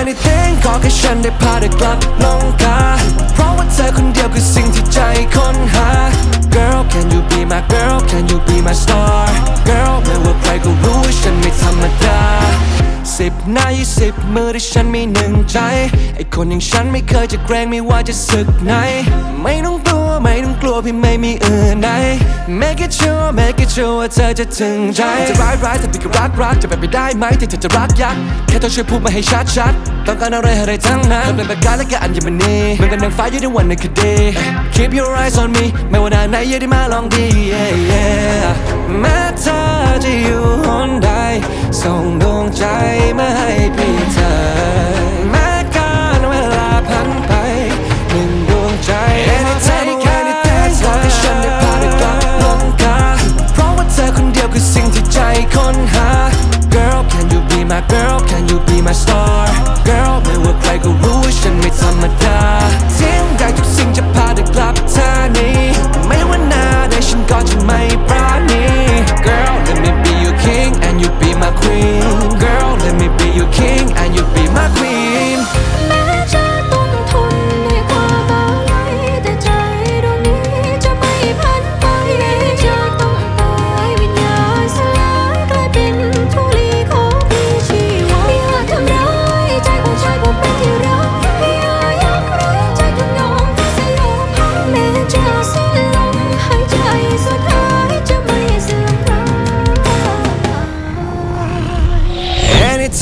anything ขอแค่ฉันได้พาเธอกลับลงกาเพราะว่าเธอคนเดียวคือสิ่งที่ใจค้นหา Girl can you be my girl can you be my star Girl ไม่ว่าใครก็รู้ว่าฉันไม่ธรรมดาสิบหน้ายี่สิบมือที่ฉันมีหนึ่งใจ ไอคนอย่างฉันไม่เคยจะเกรงไม่ว่าจะศึกไหน ไม่ต้อง กลัวไม่ต้องกลัวพี่ไม่มีอื่นใด Make it sure make it sure ว่าเธอจะถึงใจจะร้ายร้ายแต่พี่ก็รักรักจะเป็นไปได้ไหมที่เธอจะรักยักแค่ต้องช่วยพูดมาให้ชัดชัดๆต้องการอะไรอะไรทั้งนั้นเป็นประกายและก็อัญมณีเหมือนกับนางฟ้าอยู่ในวันในคดี Keep your eyes on me ไม่ว่าหน้าไหนอย่าได้มาลองดี yeah, yeah. แม้เธอ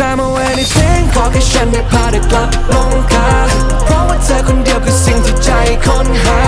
time or anything ขอแค่ฉันได้พาเธอกลับลงคาเพราะว่าเธอคนเดียวคือสิ่งที่ใจค้นหา